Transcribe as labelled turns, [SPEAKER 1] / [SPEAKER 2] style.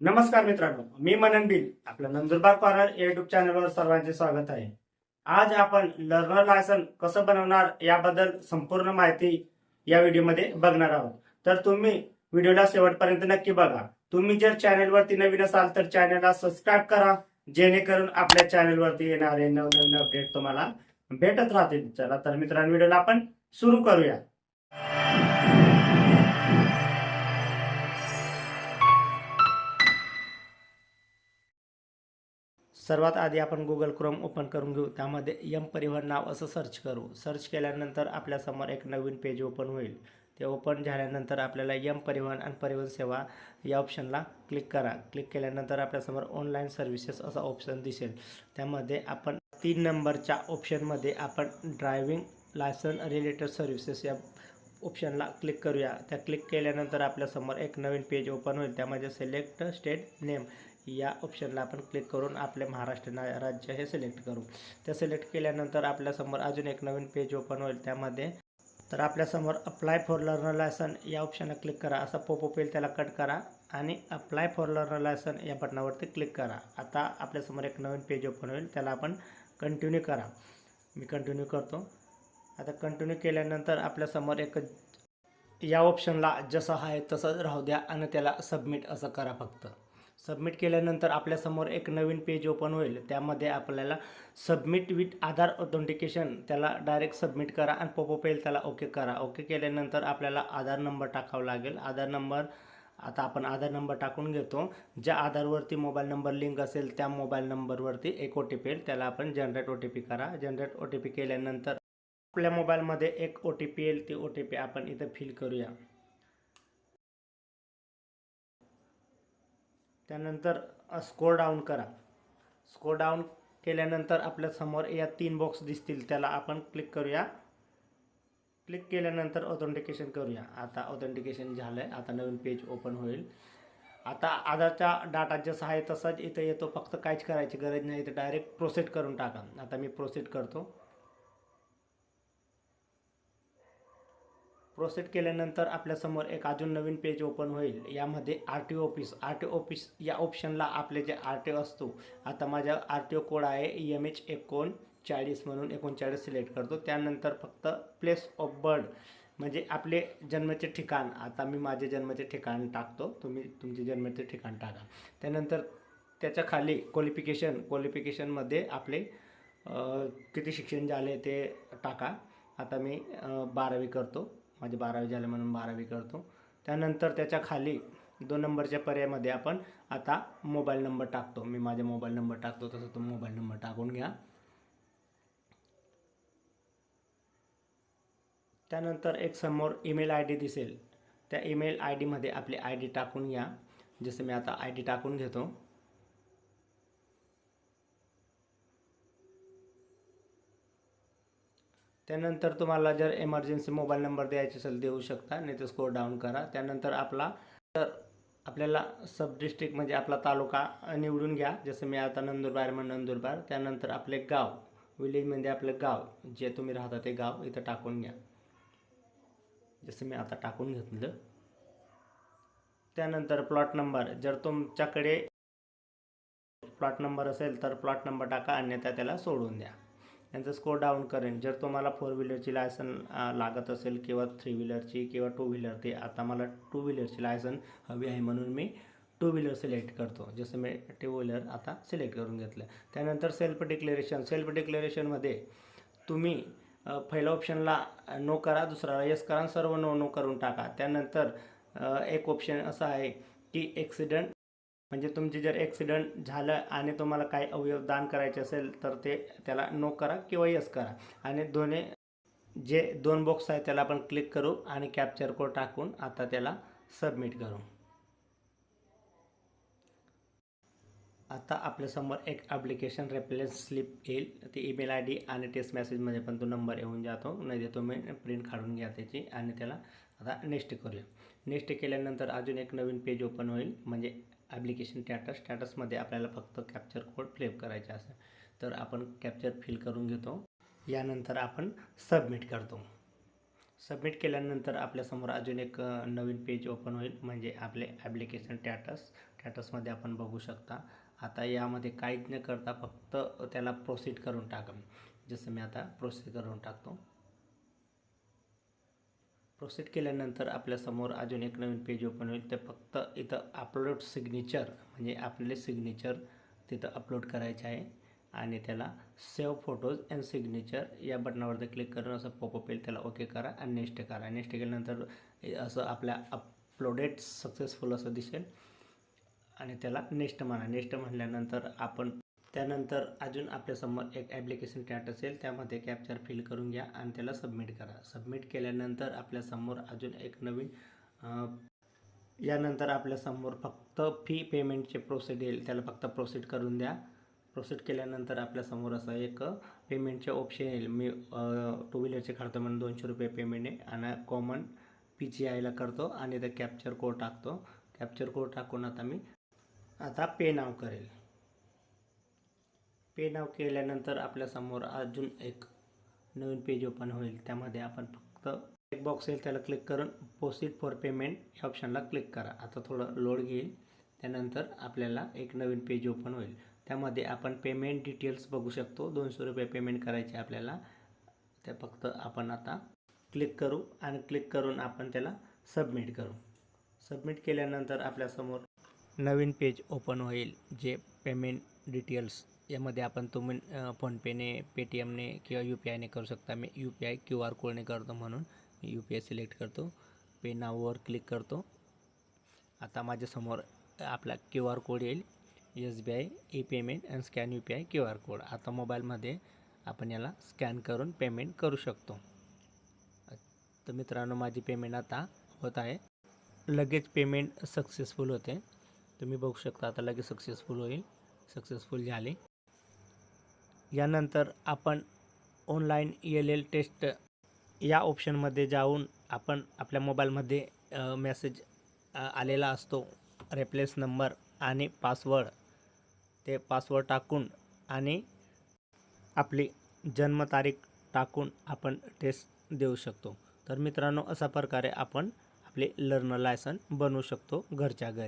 [SPEAKER 1] नमस्कार मित्रांनो मी मनन बिल आपलं नंदुरबार कॉर्नर युट्यूब चॅनलवर सर्वांचे स्वागत आहे. आज आपण लर्नर लायसन कसं बनवणार याबद्दल संपूर्ण माहिती या व्हिडिओमध्ये बघणार आहोत. तर तुम्ही व्हिडिओला शेवटपर्यंत नक्की बघा. तुम्ही जर चॅनलवरती नवीन असाल तर चॅनलला सबस्क्राईब करा जेणेकरून आपल्या चॅनलवरती येणारे नवनवीन अपडेट तुम्हाला भेटत राहतील. चला तर मित्रांनो व्हिडिओला आपण सुरू करूया. सर्वात आधी आपण गुगल क्रोम ओपन करून घेऊ. त्यामध्ये यम परिवहन नाव असं सर्च करू. सर्च केल्यानंतर आपल्यासमोर एक नवीन पेज ओपन होईल. ते ओपन झाल्यानंतर आपल्याला यम परिवहन आणि परिवहन सेवा या ऑप्शनला क्लिक करा. क्लिक केल्यानंतर आपल्यासमोर ऑनलाईन सर्व्हिसेस असा ऑप्शन दिसेल. त्यामध्ये आपण तीन नंबरच्या ऑप्शनमध्ये आपण ड्रायव्हिंग लायसन रिलेटेड सर्व्हिसेस या ऑप्शनला क्लिक करूया. त्या क्लिक केल्यानंतर आपल्यासमोर एक नवीन पेज ओपन होईल. त्यामध्ये सिलेक्ट स्टेट नेम या ऑप्शनला आपण क्लिक करून आपले महाराष्ट्र राज्य हे सिलेक्ट करू. ते सिलेक्ट केल्यानंतर आपल्यासमोर अजून एक नवीन पेज ओपन होईल त्यामध्ये. तर आपल्यासमोर अप्लाय फॉर लर्नर लायसन या ऑप्शनला क्लिक करा. असा पोपअप येईल त्याला कट करा आणि अप्लाय फॉर लर्नर लायसन या बटनावरती क्लिक करा. आता आपल्यासमोर एक नवीन पेज ओपन होईल त्याला आपण कंटिन्यू करा. मी कंटिन्यू करतो. आता कंटिन्यू केल्यानंतर आपल्यासमोर एक या ऑप्शनला जसं आहे तसं राहू द्या आणि त्याला सबमिट असं करा फक्त. सबमिट केल्यानंतर आपल्यासमोर एक नवीन पेज ओपन होईल. त्यामध्ये आपल्याला सबमिट विथ आधार ऑथेंटिकेशन त्याला डायरेक्ट सबमिट करा आणि पोपो येईल त्याला ओके करा. ओके केल्यानंतर आपल्याला आधार नंबर टाकावा लागेल. आधार नंबर आता आपण आधार नंबर टाकून घेतो. ज्या आधारवरती मोबाईल नंबर लिंक असेल त्या मोबाईल नंबरवरती एक ओ टी पी येईल. त्याला आपण जनरेट ओ टी पी करा. जनरेट ओ टी पी केल्यानंतर आपल्या मोबाईलमध्ये एक ओ टी पी येईल. ती ओ टी पी आपण इथं फिल करूया. त्यानंतर स्कोर डाऊन करा. स्कोर डाऊन केल्यानंतर आपल्यासमोर या तीन बॉक्स दिसतील त्याला आपण क्लिक करूया. क्लिक केल्यानंतर ऑथेंटिकेशन करूया. आता ऑथेंटिकेशन झालं आहे आता नवीन पेज ओपन होईल. आता आधारचा डाटा जसा आहे तसाच इथं येतो. फक्त काहीच करायची गरज नाही. इथं डायरेक्ट प्रोसेस करून टाका. आता मी प्रोसेस करतो. प्रोसेड केल्यानंतर आपल्यासमोर एक अजून नवीन पेज ओपन होईल. यामध्ये R T O office R T O office या ऑप्शनला आपले जे आर टी ओ असतो आता माझ्या आर टी ओ कोड आहे एम एच एकोणचाळीस म्हणून एकोणचाळीस सिलेक्ट करतो. त्यानंतर फक्त प्लेस ऑफ बर्ड म्हणजे आपले जन्माचे ठिकाण. आता मी माझे जन्माचे ठिकाण टाकतो. तुम्ही तुमचे जन्माचे ठिकाण टाका. त्यानंतर त्याच्याखाली क्वालिफिकेशन क्वालिफिकेशनमध्ये आपले किती शिक्षण झाले ते टाका. आता मी बारावी करतो. माझे बारावी झाले म्हणून बारावी करतो. त्यानंतर त्याच्याखाली दोन नंबरच्या पर्यायामध्ये आपण आता मोबाईल नंबर टाकतो. मी माझा मोबाईल नंबर टाकतो तसं तुम्ही मोबाईल नंबर टाकून घ्या. त्यानंतर एक समोर ईमेल आय डी दिसेल. त्या ईमेल आय डीमध्ये आपली आय डी टाकून घ्या. जसं मी आता आय डी टाकून घेतो. त्यानंतर तुम्हाला जर एमर्जन्सी मोबाईल नंबर द्यायचा असेल देऊ शकता. नाही तर स्कोर डाऊन करा. त्यानंतर आपला तर आपल्याला सब डिस्ट्रिक्ट म्हणजे आपला तालुका निवडून घ्या. जसं मी आता नंदुरबार म्हणून नंदुरबार. त्यानंतर आपले गाव विलेजमध्ये म्हणजे आपलं गाव. जे तुम्ही राहता ते गाव इथं टाकून घ्या. जसं मी आता टाकून घेतलं. त्यानंतर प्लॉट नंबर जर तुमच्याकडे प्लॉट नंबर असेल तर प्लॉट नंबर टाका. अन्यथा त्याला सोडून द्या. त्यांचं स्कोर डाऊन करेन. जर तुम्हाला फोर व्हीलरची लायसन लागत असेल किंवा थ्री व्हीलरची किंवा टू व्हीलर ते आता मला टू व्हीलरची लायसन हवी आहे म्हणून मी टू व्हीलर सिलेक्ट करतो. जसं मी टू व्हीलर आता सिलेक्ट करून घेतलं. त्यानंतर सेल्फ डिक्लेरेशन सेल्फ डिक्लेरेशनमध्ये तुम्ही पहिल्या ऑप्शनला नो करा दुसरा येस करा आणि सर्व नो नो करून टाका. त्यानंतर एक ऑप्शन असं आहे की ॲक्सिडेंट म्हणजे तुमचे जर ॲक्सिडेंट झालं आणि तुम्हाला काही अवयव दान करायचे असेल तर ते त्याला नो करा किंवा यस करा. आणि दोन्ही जे दोन बॉक्स आहे त्याला आपण क्लिक करू आणि कॅप्चर कोड टाकून आता त्याला सबमिट करू. आता आपल्यासमोर एक ॲप्लिकेशन रेफरन्स स्लिप येईल. ती ईमेल आय डी आणि टेस्ट मेसेजमध्ये पण तो नंबर येऊन जातो. नाही तुम्ही प्रिंट काढून घ्या त्याची आणि त्याला आता नेक्स्ट करूया. नेक्स्ट केल्यानंतर अजून एक नवीन पेज ओपन होईल. म्हणजे ॲप्लिकेशन स्टॅटस स्टॅटसमध्ये आपल्याला फक्त कॅप्चर कोड फ्लेप करायचा असेल तर आपण कॅप्चर फिल करून घेतो. यानंतर आपण सबमिट करतो. सबमिट केल्यानंतर आपल्यासमोर अजून एक नवीन पेज ओपन होईल म्हणजे आपले ॲप्लिकेशन स्टॅटस स्टॅटसमध्ये आपण बघू शकता. आता यामध्ये काहीच न करता फक्त त्याला प्रोसीड करून टाका जसं मी आता प्रोसीड करून टाकतो. प्रोसीड केल्यानंतर आपल्यासमोर अजून एक नवीन पेज ओपन होईल. ते फक्त इथं अपलोड सिग्नेचर म्हणजे आपले सिग्नेचर तिथं अपलोड करायचे आहे. आणि त्याला सेव्ह फोटोज अँड सिग्नेचर या बटनावरती क्लिक करून असं पॉपअप येईल. त्याला ओके करा आणि नेक्स्ट करा. नेक्स्ट केल्यानंतर असं आपल्या अपलोडेड सक्सेसफुल असं दिसेल. आणि त्याला नेक्स्ट म्हणा. नेक्स्ट म्हणल्यानंतर आपण त्यानंतर अजून आपल्यासमोर एक ॲप्लिकेशन टॅट असेल त्यामध्ये कॅप्चर फिल करून घ्या आणि त्याला सबमिट करा. सबमिट केल्यानंतर आपल्यासमोर अजून एक नवीन यानंतर आपल्यासमोर फक्त फी पेमेंटचे प्रोसेड येईल. त्याला फक्त प्रोसीड करून द्या. प्रोसीड केल्यानंतर आपल्यासमोर असं एक पेमेंटचे ऑप्शन येईल. मी टू व्हीलरचे काढतो म्हणून दोनशे रुपये पेमेंट आहे. आणि कॉमन पी जी आयला करतो आणि ते कॅप्चर कोड टाकतो. कॅप्चर कोड टाकून आता मी आता पे नाव करेल. पे नाव केल्यानंतर आपल्यासमोर अजून एक नवीन पेज ओपन होईल. त्यामध्ये आपण फक्त एक बॉक्स येईल त्याला क्लिक करून पोसिट फॉर पेमेंट या ऑप्शनला क्लिक करा. आता थोडं लोड घेईल त्यानंतर आपल्याला एक नवीन पेज ओपन होईल. त्यामध्ये आपण पेमेंट डिटेल्स बघू शकतो. दोनशे रुपये पेमेंट करायचे आपल्याला. ते फक्त आपण आता क्लिक करू आणि क्लिक करून आपण त्याला सबमिट करू. सबमिट केल्यानंतर आपल्यासमोर नवीन पेज ओपन होईल जे पेमेंट डिटेल्स यामध्ये आपण तुम्ही फोनपेने पेटीएमने किंवा यू पी आयने करू शकता. मी U P I Q R कोडने करतो म्हणून मी यू पी आय सिलेक्ट करतो. पे नाववर क्लिक करतो. आता माझ्यासमोर आपला क्यू आर कोड येईल. S B I E payment and scan U P I Q R code. आता मोबाईलमध्ये आपण याला स्कॅन करून पेमेंट करू शकतो. तर मित्रांनो माझी पेमेंट आता होत आहे. लगेच पेमेंट सक्सेसफुल होते. तुम्ही बघू शकता आता लगेच सक्सेसफुल होईल. सक्सेसफुल झाले. यानंतर आपण ऑनलाईन येल एल एल टेस्ट या ऑप्शनमध्ये जाऊन आपण आपल्या मोबाईलमध्ये मेसेज आलेला असतो. रेप्लेस नंबर आणि पासवर्ड ते पासवर्ड टाकून आणि आपली जन्मतारीख टाकून आपण टेस्ट देऊ शकतो. तर मित्रांनो अशा प्रकारे आपण आपले लर्नर लायसन बनवू शकतो घरच्या घरी.